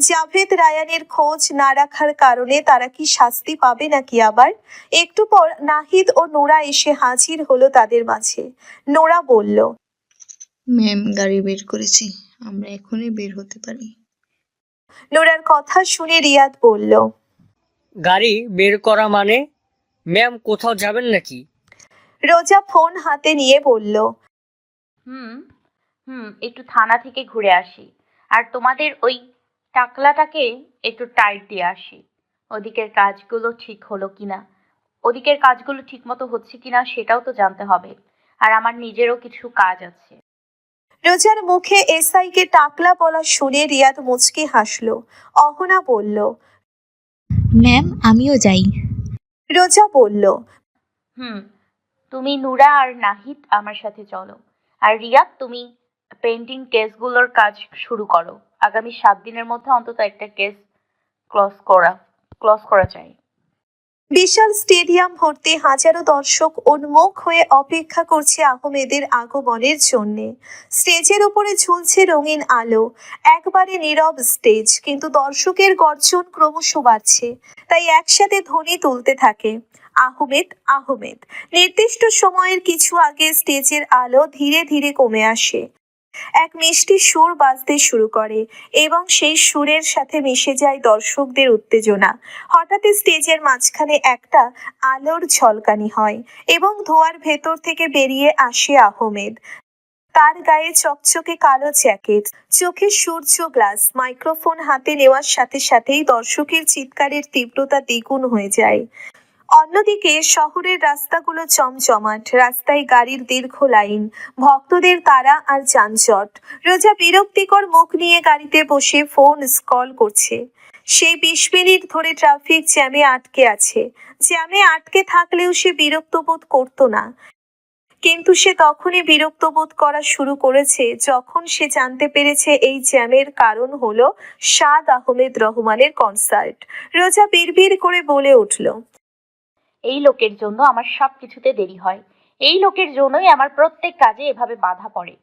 জাভেদ রায়ানের খোঁজ না রাখার কারণে তারা কি শাস্তি পাবে নাকি আবার? একটু পর নাহিদ ও নোরা এসে হাজির হলো তাদের মাঝে। নোরা বলল ম্যাম গাড়ি বের করেছি। আমরা এখনই বের হতে পারি। নোরার কথা শুনে রিয়াদ বলল গাড়ি বের করা মানে? ম্যাম কোথাও যাবেন নাকি? রোজা ফোন হাতে নিয়ে বলল হুম হুম একটু থানা থেকে ঘুরে আসি। আর তোমাদের ওই টাকলাটাকে একটু টাইট দিয়ে আসি। ওদিকের কাজগুলো ঠিক হলো কিনা ওদিকের কাজগুলো ঠিক মতো হচ্ছে কিনা সেটাও তো জানতে হবে। আর আমার নিজেরও কিছু কাজ আছে। রোজার মুখে এসআই কে টাকলা বলা শুনে রিয়াদ মুচকি হাসলো। অহনা বলল ম্যাম আমিও যাই। রোজা বলল হুম তুমি নুরা আর নাহিদ আমার সাথে চলো। আর রিয়াদ তুমি পেন্টিং কেসগুলোর কাজ শুরু করো। আগামী সাত দিনের মধ্যে অন্তত একটা কেস ক্লস করা ক্লস করা চাই বিশাল স্টেডিয়াম ভর্তি হাজারো দর্শক উন্মুখ হয়ে অপেক্ষা করছে আহমেদের আগমনের জন্যে। স্টেজের উপরে ঝুলছে রঙিন আলো। একবারে নীরব স্টেজ, কিন্তু দর্শকের গর্জন ক্রমশ বাড়ছে। তাই একসাথে ধ্বনি তুলতে থাকে। আহমেদ আহমেদ, নির্দিষ্ট সময়ের কিছু আগে স্টেজের আলো ধীরে ধীরে কমে আসে। এক মিষ্টি সুর বাজতে শুরু করে এবং সেই সুরের সাথে মিশে যায় দর্শকদের উত্তেজনা। হঠাৎ স্টেজের মাঝখানে একটা আলোর ঝলকানি হয় এবং ধোয়ার ভেতর থেকে বেরিয়ে আসে আহমেদ। তার গায়ে চকচকে কালো জ্যাকেট, চোখে সূর্য গ্লাস, মাইক্রোফোন হাতে নেওয়ার সাথে সাথেই দর্শকের চিৎকারের তীব্রতা দ্বিগুণ হয়ে যায়। অন্যদিকে শহরের রাস্তাগুলো চমচমাট, রাস্তায় গাড়ির দীর্ঘ লাইন, ভক্তদের তারা আর যানজট। রোজা বিরক্তিকর মুখ নিয়ে গাড়িতে বসে ফোন স্ক্রল করছে। সেই বিশ মিনিট ধরে ট্রাফিক জ্যামে আটকে আছে। জ্যামে আটকে থাকলেও সে বিরক্ত বোধ করতো না। কিন্তু সে তখনই বিরক্ত বোধ করা শুরু করেছে যখন সে জানতে পেরেছে এই জ্যামের কারণ হলো সাদ আহমেদ রহমানের কনসার্ট রোজা বিড়বিড় করে বলে উঠল এই লোকের জন্য আমার সব কিছুতে দেরি হয়। এই লোকের জন্যই আমার প্রত্যেক কাজে এভাবে বাধা পড়ে।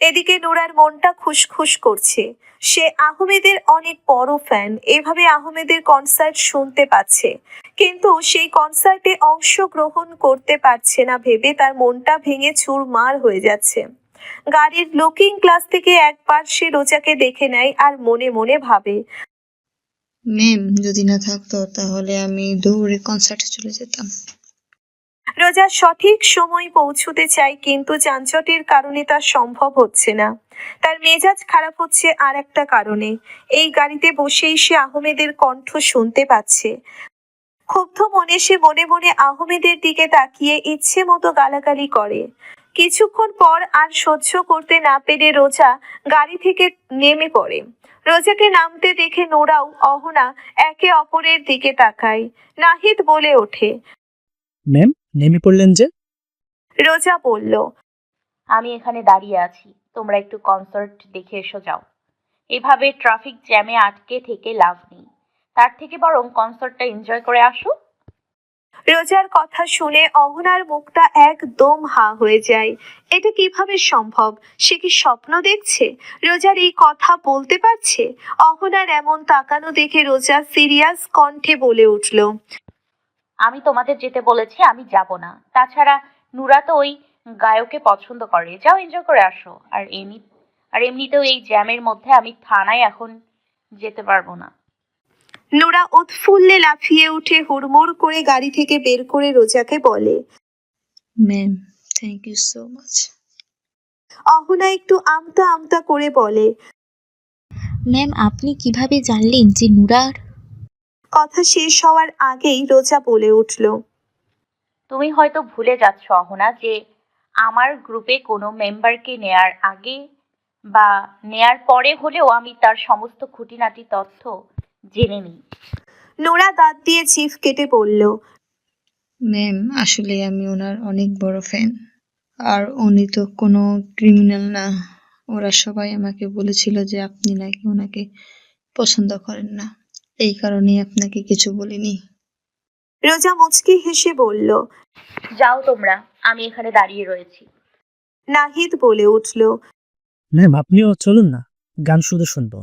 এদিকে নোরার মনটা খুশখুশ করছে। সে আহমেদের অনেক বড় ফ্যান এভাবে আহমেদের কনসার্ট শুনতে পাচ্ছে। কিন্তু সেই কনসার্টে অংশগ্রহণ করতে পারছে না ভেবে তার মনটা ভেঙে চুরমার হয়ে যাচ্ছে। গাড়ির লুকিং ক্লাস থেকে একবার সে রোজাকে দেখে নেয় আর মনে মনে ভাবে ম্যাম, যদি না থাকতো তাহলে আমি দৌড়ে কনসার্টে চলে যেতাম। রোজা সঠিক সময় পৌঁছতে চায়, কিন্তু যানজটের কারণে তা সম্ভব হচ্ছে না। তার মেজাজ খারাপ হচ্ছে আর একটা কারণে। এই গাড়িতে বসেই সে আহমেদের কণ্ঠ শুনতে পাচ্ছে। ক্ষুব্ধ মনে সে মনে মনে আহমেদের দিকে তাকিয়ে ইচ্ছে মতো গালাগালি করে। কিছুক্ষণ পর আর সহ্য করতে না পেরে রোজা গাড়ি থেকে নেমে পড়ে। রোজাকে নামতে দেখে নোরাও অহনা একে অপরের দিকে তাকায়। নাহিদ বলে ওঠে ম্যাম নেমে পড়লেন যে? রোজা বলল আমি এখানে দাঁড়িয়ে আছি তোমরা একটু কনসার্ট দেখে এসো যাও। এভাবে ট্রাফিক জ্যামে আটকে থেকে লাভ নেই। তার থেকে বরং কনসার্টটা এনজয় করে আসো। রোজার কথা শুনে অহনার মুখটা একদম হা হয়ে যায়। এটা কীভাবে সম্ভব? সে কি স্বপ্ন দেখছে? রোজার এই কথা বলতে পারছে? অহনার এমন তাকানো দেখে রোজা সিরিয়াস কণ্ঠে বলে উঠল, আমি তোমাদের যেতে বলেছি, আমি যাব না। তাছাড়া নুরা তো ওই গায়ককে পছন্দ করে। যাও এনজয় করে আসো। আর এমনি আর এমনিতেও এই জ্যামের মধ্যে আমি থানায় এখন যেতে পারব না। নোরা উৎফুল্লে লাফিয়ে উঠে হুড়মুড় করে গাড়ি থেকে বের করে রোজাকে বলে। Ma'am thank you so much Ahana একটু আমতা আমতা করে বলে ম্যাম আপনি কীভাবে জানলেন যে নুরার? কথা শেষ হওয়ার আগেই রোজা বলে উঠল। তুমি হয়তো ভুলে যাচ্ছ অহনা যে আমার গ্রুপে কোনো মেম্বারকে নেয়ার আগে বা নেয়ার পরে হলেও আমি তার সমস্ত খুঁটিনাটি তথ্য জেনে নিই। নোরা দাঁত দিয়ে চিফ কেটে বলল ম্যাম আসলে আমি ওনার অনেক বড় ফ্যান। আর উনি তো কোনো ক্রিমিনাল না। ওরা সবাই আমাকে বলেছিল যে আপনি নাকি ওনাকে পছন্দ করেন না। এই কারণেই আপনাকে কিছু বলিনি। রোজা মুচকি হেসে বলল যাও তোমরা আমি এখানে দাঁড়িয়ে রয়েছি। নাহিদ বলে উঠল ম্যাম আপনিও চলুন না গান শুধু শুনব।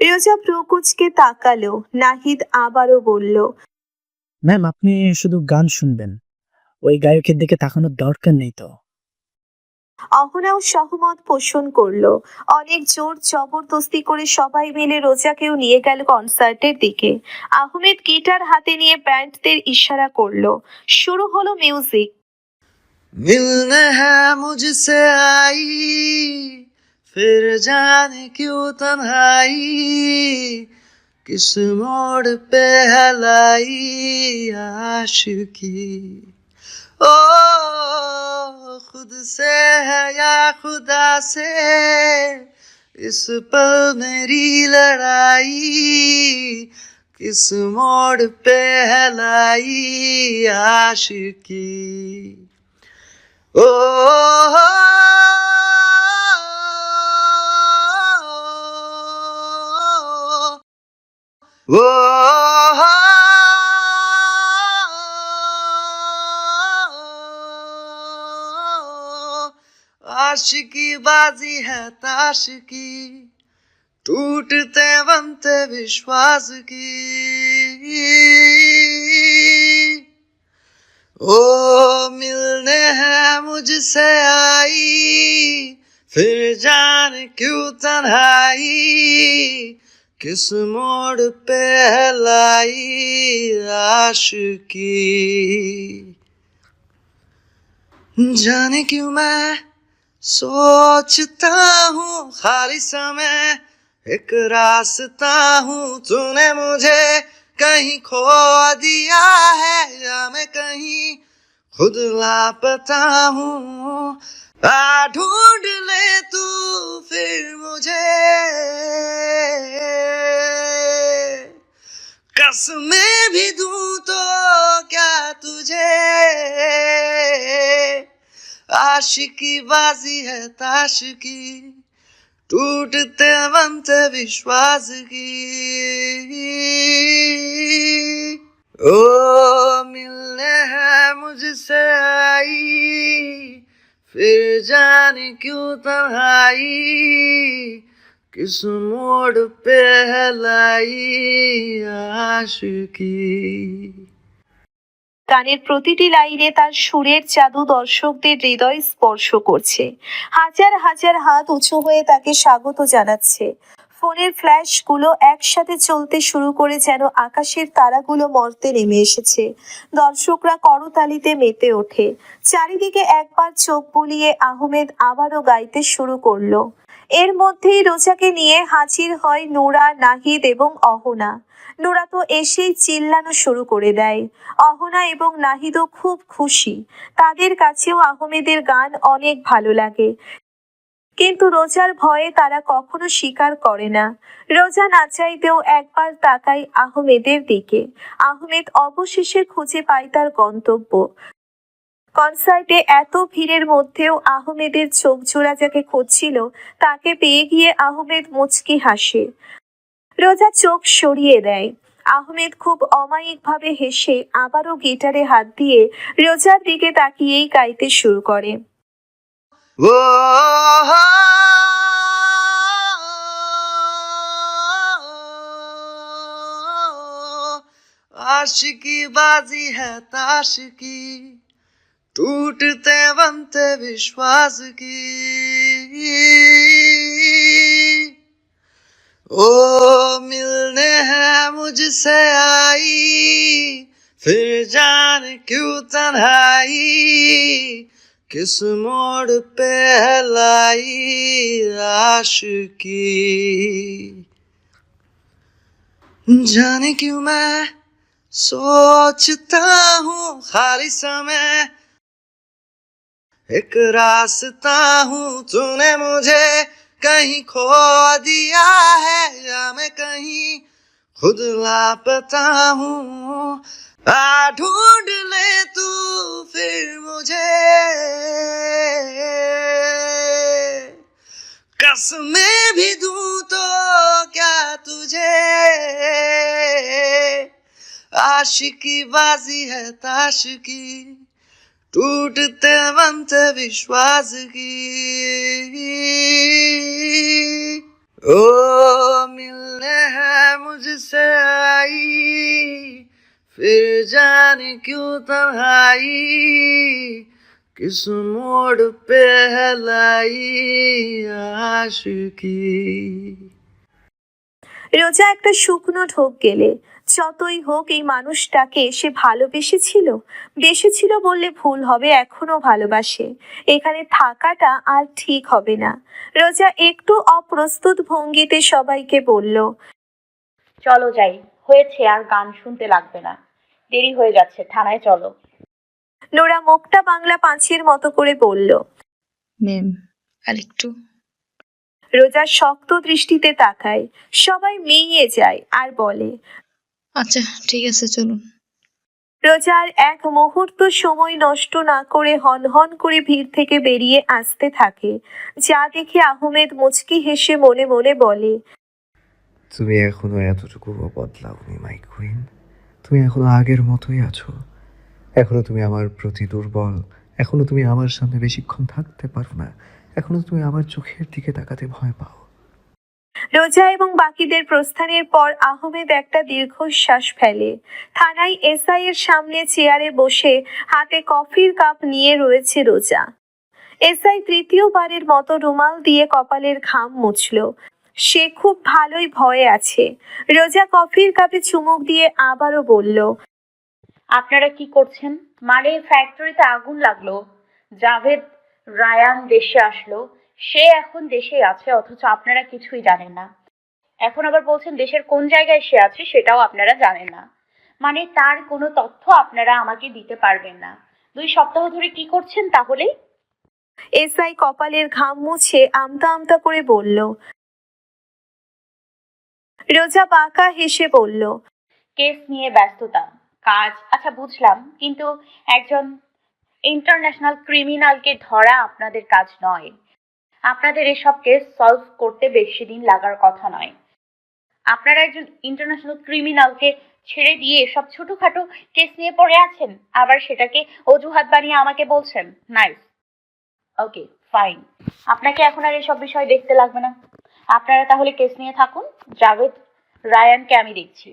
রোজা প্রকুচকে তাকালো নাহিদ আবারও বলল ম্যাম আপনি শুধু গান শুনবেন। ওই গায়কের দিকে তাকানোর দরকার নেই তো। অহনাও সহমত পোষণ করল। অনেক জোর জবরদস্তি করে সবাই মিলে রোজাকেও নিয়ে গেল কনসার্টের দিকে। আহমেদ গিটার হাতে নিয়ে ব্যান্ডদের ইশারা করল শুরু হলো মিউজিক। মিলনে হ্যাঁ মুঝসে আই फिर जाने क्यों तन्हाई? किस मोड़ पे है लाई आशिकी ओ, खुद से है या खुदा से? इस पल मेरी लड़ाई किस मोड़ पे है लाई आशिकी आशिकी बाजी है ताश की टूटते बनते विश्वास की। ओ मिलने है मुझसे आई, फिर जान क्यों तन्हाई? किस मोड़ पे लाई की? जाने क्यों मैं सोचता हूँ खाली समय एक रास्ता हूँ। तूने मुझे कहीं खो दिया है, या मैं कहीं खुद लापता हूँ? ढूंढ ले तू फिर मुझे। कसमें भी दूँ तो क्या तुझे? आशिकी बाजी है ताश की टूटते बनते विश्वास की ओ, मिलने है मुझसे आई फिर जाने क्यों तन्हाई किस मोड़ पे है लाई आशिकी গানের প্রতিটি লাইনে তার সুরের জাদু দর্শকদের হৃদয় স্পর্শ করছে হাজার হাজার হাত উঁচু হয়ে তাকে স্বাগত জানাচ্ছে ফোনের ফ্ল্যাশগুলো একসাথে চলতে শুরু করে যেন আকাশের তারাগুলো মর্তে নেমে এসেছে। দর্শকরা করতালিতে মেতে ওঠে। চারিদিকে একবার চোখ বুলিয়ে আহমেদ আবারও গাইতে শুরু করল। এর মধ্যেই রোজাকে নিয়ে হাজির হয় নোরা, নাহিদ এবং অহনা। নোরা তো এসেই চিল্লানো শুরু করে দেয়। অহনা এবং নাহিদও খুব খুশি। তাদের কাছেও আহমেদের গান অনেক ভালো লাগে। কিন্তু রোজার ভয়ে তারা কখনো স্বীকার করে না। রোজা না চাইতেও একবার তাকাই আহমেদের দিকে। আহমেদ অবশেষে খুঁজে পায় তার গন্তব্য। কনসার্টে এত ভিড়ের মধ্যেও আহমেদের চোখ জোড়া যাকে খুঁজছিল, তাকে পেয়ে গিয়ে আহমেদ মুচকি হাসে। রোজা চোখ সরিয়ে দেয়। আহমেদ খুব অমায়িকভাবে হেসে আবারও গিটারে হাত দিয়ে রোজার দিকে তাকিয়েই গাইতে শুরু করে। वो आशिकी बाजी है ताश की टूटते बनते विश्वास की। ओ मिलने है मुझसे आई, फिर जान क्यों तन्हाई? किस मोड़ पे लाई की? जाने क्यों मैं सोचता हूँ खाली समय एक रास्ता हूँ। तूने मुझे कहीं खो दिया है, या मैं कहीं खुद लापता हूँ? ढूंढ ले तू फिर मुझे। कसमें भी दूँ तो क्या तुझे? आशिकी बाजी है ताश की, टूटते बनते विश्वास की। ओ जाने क्यों तन्हाई किस मोड़ पे है लाई आशिकी রোজা একটা শুকনো ঢোক গেলে যতই হোক এই মানুষটাকে সে ভালোবেসেছিল বেসেছিল বললে ভুল হবে এখনো ভালোবাসে এখানে থাকাটা আর ঠিক হবে না রোজা একটু অপ্রস্তুত ভঙ্গিতে সবাইকে বলল চলো যাই হয়েছে আর গান শুনতে লাগবে না দেরি হয়ে যাচ্ছে থানায় চলো। নোরা মুখটা বাংলা পাঁচের মতো করে বলল ম্যাম আরেকটু। রোজা শক্ত দৃষ্টিতে তাকায় সবাই মেয়ে যায় আর বলে আচ্ছা ঠিক আছে চলুন। রোজার এক মুহূর্ত সময় নষ্ট না করে হন হন করে ভিড় থেকে বেরিয়ে আসতে থাকে। যা দেখে আহমেদ মুচকি হেসে মনে মনে বলে তুমি এখনও এতটুকুও বদলাওনি মাই কুইন তুমি এখনও আগের মতোই আছো। এখনও তুমি আমার প্রতি দুর্বল। এখনও তুমি আমার সামনে বেশিক্ষণ থাকতে পারো না। এখনও তুমি আমার চোখের দিকে তাকাতে ভয় পাও। রোজা এবং বাকিদের প্রস্থানের পর আহমেদ একটা দীর্ঘশ্বাস ফেলে। থানায় এসআই এর সামনে চেয়ারে বসে হাতে কফির কাপ নিয়ে রয়েছে রোজা। এসআই তৃতীয়বারের মতো রুমাল দিয়ে কপালের ঘাম মুছল। সে খুব ভালোই ভয়ে আছে। রোজা কফির কাপে চুমুক দিয়ে আবারও বলল আপনারা কি করছেন? মানে ফ্যাক্টরিতে আগুন লাগল। জাভেদ রায়ান দেশে আসলো। সে এখন দেশে আছে অথচ আপনারা কিছুই জানেন না। এখন আবার বলছেন দেশের কোন জায়গায় সে আছে সেটাও আপনারা জানেন না। মানে তার কোনো তথ্য আপনারা আমাকে দিতে পারবেন না। দুই সপ্তাহ ধরে কি করছেন তাহলে? এসআই কপালের ঘাম মুছে আমতা আমতা করে বলল রোজা বাঁকা হেসে বলল, কেস নিয়ে ব্যস্ততা, কাজ আচ্ছা বুঝলাম, কিন্তু একজন ইন্টারন্যাশনাল ক্রিমিনালকে ধরা আপনাদের কাজ নয়। আপনাদের এসব কেস সলভ করতে বেশি দিন লাগার কথা নয়। আপনারা একজন ইন্টারন্যাশনাল ক্রিমিনালকে ছেড়ে দিয়ে সব ছোটখাটো কেস নিয়ে পড়ে আছেন, আবার সেটাকে অজুহাত বানিয়ে আমাকে বলছেন। নাইস ওকে ফাইন আপনাকে এখন আর এসব বিষয় দেখতে লাগবে না। আপনারা তাহলে কেস নিয়ে থাকুন। জাভেদ রায়ানকে আমি দেখছি।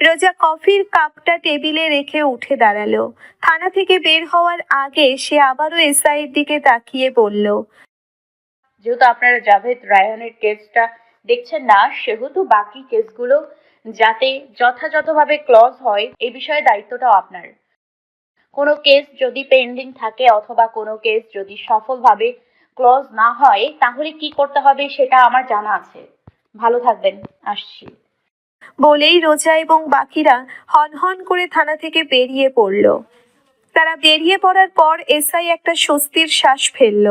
রোজা কফির কাপটা টেবিলে রেখে উঠে দাঁড়াল। থানা থেকে বের হওয়ার আগে সে আবারও এসআই এর দিকে তাকিয়ে বলল যেহেতু আপনারা জাভেদ রায়হানের কেসটা দেখছেন না সেহেতু বাকি কেসগুলো যাতে যথাযথভাবে ক্লজ হয় এই বিষয়ে দায়িত্বটাও আপনার। কোনো কেস যদি পেন্ডিং থাকে অথবা কোনো কেস যদি সফলভাবে ক্লজ না হয় তাহলে কি করতে হবে সেটা আমার জানা আছে। ভালো থাকবেন আসছি। বলেই রোজা এবং বাকিরা হনহন করে থানা থেকে বেরিয়ে পড়ল। তারা বেরিয়ে পড়ার পর এসআই একটা স্বস্তির শ্বাস ফেলল।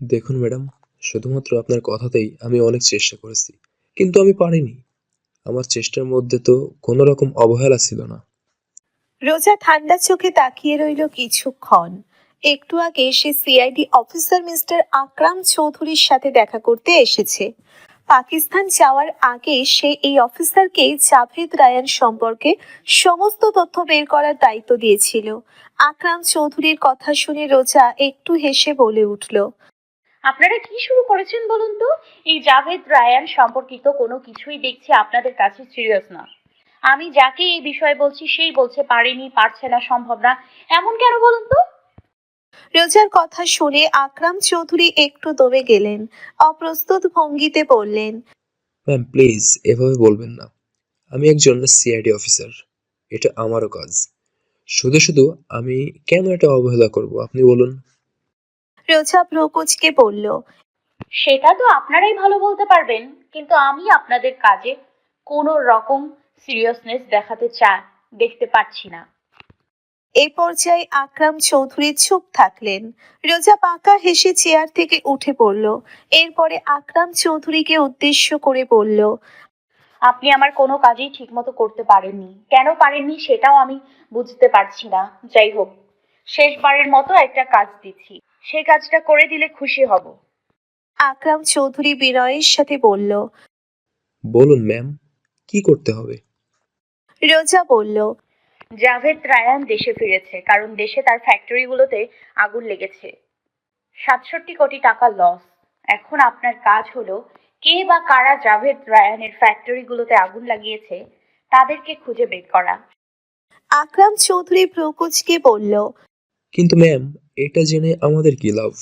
দেখুন ম্যাডাম শুধুমাত্র আপনার কথাতেই আমি অনেক চেষ্টা করেছি কিন্তু আমি পারিনি। আমার চেষ্টার মধ্যে তো কোনো রকম অবহেলা ছিল না। রোজা ঠান্ডা চোখে তাকিয়ে রইল কিছুক্ষণ। একটু আগে সে সিআইডি অফিসার মিস্টার আকরাম চৌধুরীর সাথে দেখা করতে এসেছে। পাকিস্তান যাওয়ার আগে সে এই অফিসারকে জাভেদ রায়ান সম্পর্কে সমস্ত তথ্য বের করার দায়িত্ব দিয়েছিল। আকরাম চৌধুরীর কথা শুনে রোজা একটু হেসে বলে উঠল, আপনারা কি শুরু করেছেন বলুন তো? এই জাভেদ রায়ান সম্পর্কিত কোনো কিছুই দেখছি আপনাদের কাছে সিরিয়াস না। আমি যাকে এই বিষয়ে বলছি, সেই বলছে পারেনি, পারছে না, সম্ভব না। এমন কেন বলুন তো? রোজার কথা শুনে আকরাম চৌধুরী একটু দমে গেলেন অপ্রস্তুত ভঙ্গিতে বললেন ম্যাম প্লিজ এভাবে বলবেন না। আমি একজন সিআইডি অফিসার। এটা আমারও কাজ। শুধু শুধু আমি কেন এটা অবহেলা করব আপনি বলুন? রোজা প্রকোচকে বলল সেটা তো আপনারাই ভালো বলতে পারবেন কিন্তু আমি আপনাদের কাজে কোনো রকম সিরিয়াসনেস দেখাতে চা দেখতে পাচ্ছি না। এই পর্যায়ে আকরাম চৌধুরী চুপ থাকলেন। রোজা পাকা হেসে চেয়ার থেকে উঠে পড়ল। এরপরে আকরাম চৌধুরীকে উদ্দেশ্য করে বলল আপনি আমার কোনো কাজই ঠিকমতো করতে পারেননি। কেন পারেননি সেটাও আমি বুঝতে পারছি না। যাই হোক শেষবারের মতো একটা কাজ দিচ্ছি। সেই কাজটা করে দিলে খুশি হব। আকরাম চৌধুরী বিনয়ের সাথে বলল বলুন ম্যাম কি করতে হবে? রোজা বলল জাভেদ রায়ান দেশে ফিরেছে, কারণ দেশে তার ফ্যাক্টরিগুলোতে আগুন লেগেছে। সাতষট্টি কোটি টাকা লস। এখন আপনার কাজ হলো, কে বা কারা জাভেদ রায়ানের ফ্যাক্টরিগুলোতে আগুন লাগিয়েছে, তাদেরকে খুঁজে বের করা। আকরাম চৌধুরী প্রকুচকে বলল, কিন্তু ম্যাম, এটা জেনে আমাদের কি লাভ?